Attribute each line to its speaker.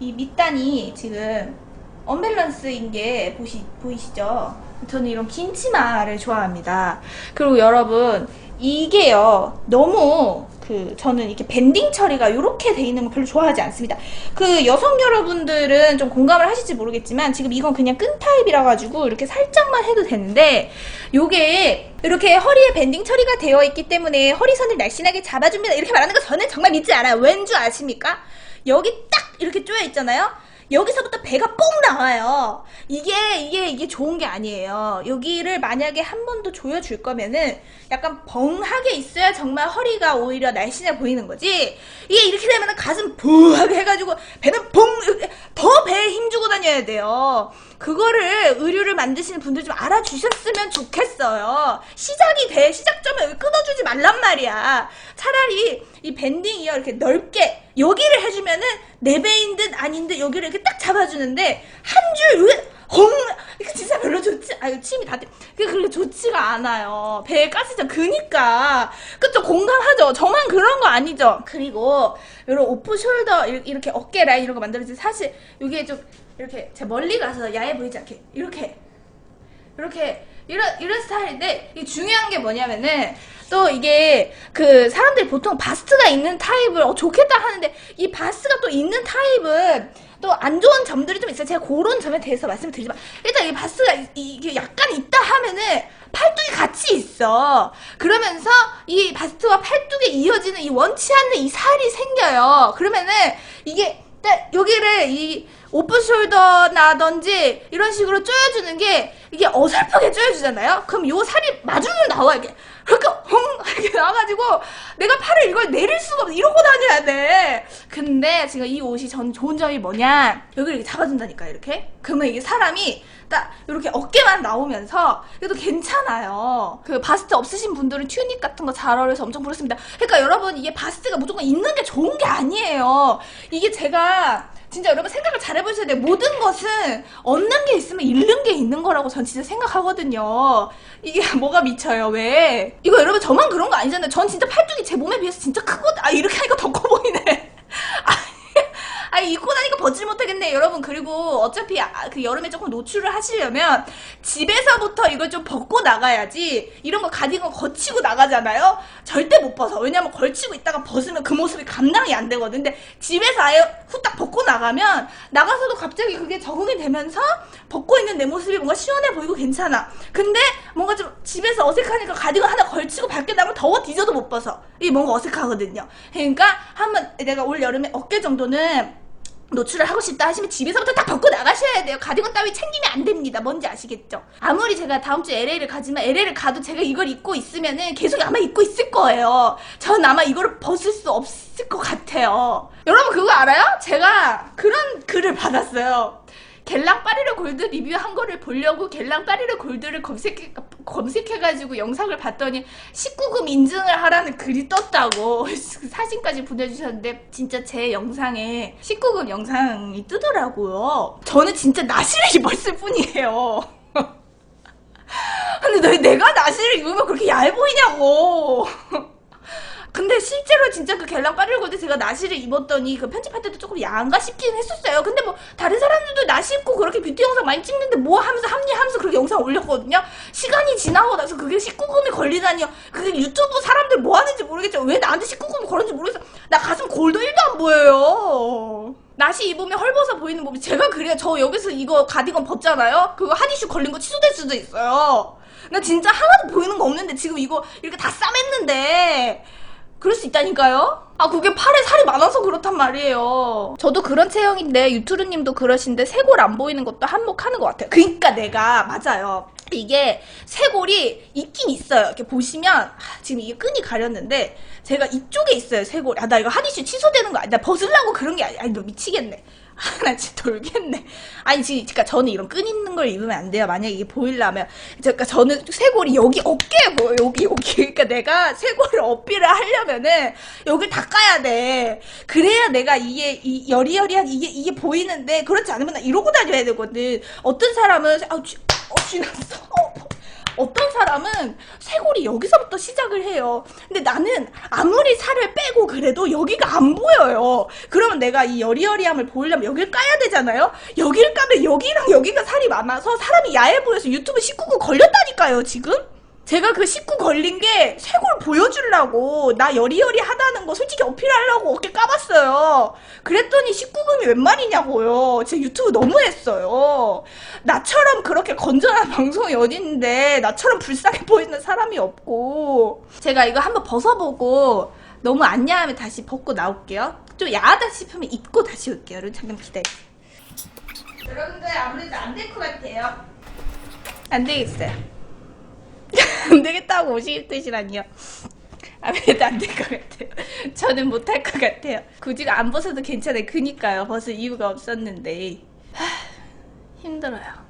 Speaker 1: 이 밑단이 지금 언밸런스인 게 보시, 보이시죠? 저는 이런 긴 치마를 좋아합니다. 그리고 여러분, 이게요, 너무 그, 저는 이렇게 밴딩 처리가 이렇게 돼 있는 거 별로 좋아하지 않습니다. 그 여성 여러분들은 좀 공감을 하실지 모르겠지만, 지금 이건 그냥 끈 타입이라 가지고 이렇게 살짝만 해도 되는데, 요게 이렇게 허리에 밴딩 처리가 되어 있기 때문에 허리선을 날씬하게 잡아줍니다. 이렇게 말하는 거 저는 정말 믿지 않아요. 왠 줄 아십니까? 여기 딱 이렇게 쪼여 있잖아요. 여기서부터 배가 뽕 나와요. 이게 이게 이게 좋은 게 아니에요. 여기를 만약에 한 번 더 조여줄 거면은 약간 벙하게 있어야 정말 허리가 오히려 날씬해 보이는 거지. 이게 이렇게 되면은 가슴 부하게 해가지고 배는 뽕 더 배에 힘 주고 다녀야 돼요. 그거를 의류를 만드시는 분들 좀 알아주셨으면 좋겠어요. 시작이 돼 시작점을 끊어주지 말란 말이야. 차라리 이 밴딩이요 이렇게 넓게 여기를 해주면은 내 배인 듯 아닌 듯 여기를 이렇게 딱 잡아주는데 한 줄 헝 이거 진짜 별로 좋지 아유 침이 다 그게 그렇게 좋지가 않아요. 배에 가스죠 그니까. 그쵸 공감하죠. 저만 그런 거 아니죠. 그리고 이런 오프 숄더 이- 이렇게 어깨 라인 이런 거 만들어지 사실 이게 좀 이렇게 제 멀리 가서 야해 보이지 않게 이렇게 이렇게 이런 이런 스타일인데 이 중요한 게 뭐냐면은 또 이게 그 사람들이 보통 바스트가 있는 타입을 어 좋겠다 하는데 이 바스트가 또 있는 타입은 또 안 좋은 점들이 좀 있어요. 제가 그런 점에 대해서 말씀을 드리지만 일단 이 바스트가 이- 이게 약간 있다 하면은 팔뚝이 같이 있어. 그러면서 이 바스트와 팔뚝에 이어지는 이 원치 않는 이 살이 생겨요. 그러면은 이게 딱 여기를 이 오픈 숄더나든지 이런 식으로 쪼여주는 게 이게 어설프게 쪼여주잖아요? 그럼 요 살이 마중으로 나와 이게. 그러니까 헝! 이렇게 나와가지고 내가 팔을 이걸 내릴 수가 없어 이러고 다녀야 돼. 근데 지금 이 옷이 전 좋은 점이 뭐냐? 여기를 이렇게 잡아준다니까 이렇게. 그러면 이게 사람이 딱 이렇게 어깨만 나오면서 그래도 괜찮아요. 그 바스트 없으신 분들은 튜닉 같은 거 잘 어울려서 엄청 부르습니다. 그러니까 여러분 이게 바스트가 무조건 있는 게 좋은 게 아니에요. 이게 제가 진짜 여러분 생각을 잘 해보셔야 돼요. 모든 것은 얻는 게 있으면 잃는 게 있는 거라고 전 진짜 생각하거든요. 이게 뭐가 미쳐요, 왜? 이거 여러분 저만 그런 거 아니잖아요. 전 진짜 팔뚝이 제 몸에 비해서 진짜 크거든. 아, 이렇게 하니까 더 커 보이네. 아니, 아니, 입고 나니까 벗질 못하겠네, 여러분. 그리고 어차피 아, 그 여름에 조금 노출을 하시려면 집에서부터 이걸 좀 벗고 나가야지 이런 거 가디건 거치고 나가잖아요? 절대 못 벗어. 왜냐면 걸치고 있다가 벗으면 그 모습이 감당이 안 되거든. 근데 집에서 아예 후딱 벗고 나가면 나가서도 갑자기 그게 적응이 되면서 벗고 있는 내 모습이 뭔가 시원해 보이고 괜찮아. 근데 뭔가 좀 집에서 어색하니까 가디건 하나 걸치고 밖에 나가면 더워 뒤져도 못 벗어. 이게 뭔가 어색하거든요. 그러니까 한번 내가 올 여름에 어깨 정도는 노출을 하고 싶다 하시면 집에서부터 딱 벗고 나가셔야 돼요. 가디건 따위 챙기면 안 됩니다. 뭔지 아시겠죠? 아무리 제가 다음 주에 LA를 가지만 LA를 가도 제가 이걸 입고 있으면은 계속 아마 입고 있을 거예요. 전 아마 이거를 벗을 수 없을 것 같아요. 여러분 그거 알아요? 제가 그런 글을 받았어요. 겔랑 파리르 골드 리뷰한 거를 보려고 겔랑 파리르 골드를 검색해, 검색해가지고 영상을 봤더니 19금 인증을 하라는 글이 떴다고 사진까지 보내주셨는데 진짜 제 영상에 19금 영상이 뜨더라고요. 저는 진짜 나시를 입었을 뿐이에요. 근데 왜 내가 나시를 입으면 그렇게 얇아 보이냐고. 근데 실제로 진짜 그 갤랑 빠르고도 제가 나시를 입었더니 그 편집할 때도 조금 야한가 싶긴 했었어요. 근데 뭐 다른 사람들도 나시 입고 그렇게 뷰티 영상 많이 찍는데 뭐 하면서 합리 하면서 그렇게 영상 올렸거든요. 시간이 지나고 나서 그게 19금이 걸리다니요. 그게 유튜브 사람들 뭐 하는지 모르겠죠. 왜 나한테 19금이 걸는지 모르겠어. 나 가슴 골도 1도 안 보여요. 나시 입으면 헐벗어 보이는 몸이 제가 그래요. 저 여기서 이거 가디건 벗잖아요. 그거 하디슈 걸린 거 취소될 수도 있어요. 나 진짜 하나도 보이는 거 없는데 지금 이거 이렇게 다 싸맸는데 그럴 수 있다니까요? 아, 그게 팔에 살이 많아서 그렇단 말이에요. 저도 그런 체형인데, 유투르님도 그러신데, 쇄골 안 보이는 것도 한몫하는 것 같아요. 그니까 내가, 맞아요. 이게 쇄골이 있긴 있어요. 이렇게 보시면, 아, 지금 이게 끈이 가렸는데, 제가 이쪽에 있어요, 쇄골. 아, 나 이거 하디슈 취소되는 거 아니야? 나 벗으려고 그런 게 아니야. 아니, 너 미치겠네. 아, 나 진짜 돌겠네. 아니, 지금, 그니까 저는 이런 끈 있는 걸 입으면 안 돼요. 만약에 이게 보이려면. 그러니까 저는 쇄골이 여기 어깨에 보여. 여기, 여기. 그러니까 내가 쇄골을 어필을 하려면은 여길 닦아야 돼. 그래야 내가 이게, 이 여리여리한 이게, 이게 보이는데, 그렇지 않으면 나 이러고 다녀야 되거든. 어떤 사람은, 아, 쥐, 어, 쥐났어. 어, 어떤 사람은 쇄골이 여기서부터 시작을 해요. 근데 나는 아무리 살을 빼고 그래도 여기가 안 보여요. 그러면 내가 이 여리여리함을 보이려면 여기를 까야 되잖아요? 여기를 까면 여기랑 여기가 살이 많아서 사람이 야해 보여서 유튜브 19금 걸렸다니까요, 지금? 제가 그 19 걸린 게 쇄골 보여주려고 나 여리여리 하다는 거 솔직히 어필하려고 어깨 까봤어요. 그랬더니 19금이 웬 말이냐고요. 제 유튜브 너무했어요. 나처럼 그렇게 건전한 방송이 어딨는데 나처럼 불쌍해 보이는 사람이 없고 제가 이거 한번 벗어보고 너무 안 야하면 다시 벗고 나올게요. 좀 야하다 싶으면 입고 다시 올게요. 여러분 잠깐 기다려주세요. 여러분들 아무래도 안 될 것 같아요. 안 되겠어요. 안 되겠다고 오실 뜻이라니요. 아무래도 안 될 것 같아요. 저는 못 할 것 같아요. 굳이 안 벗어도 괜찮아요. 그니까요. 벗을 이유가 없었는데. 하, 힘들어요.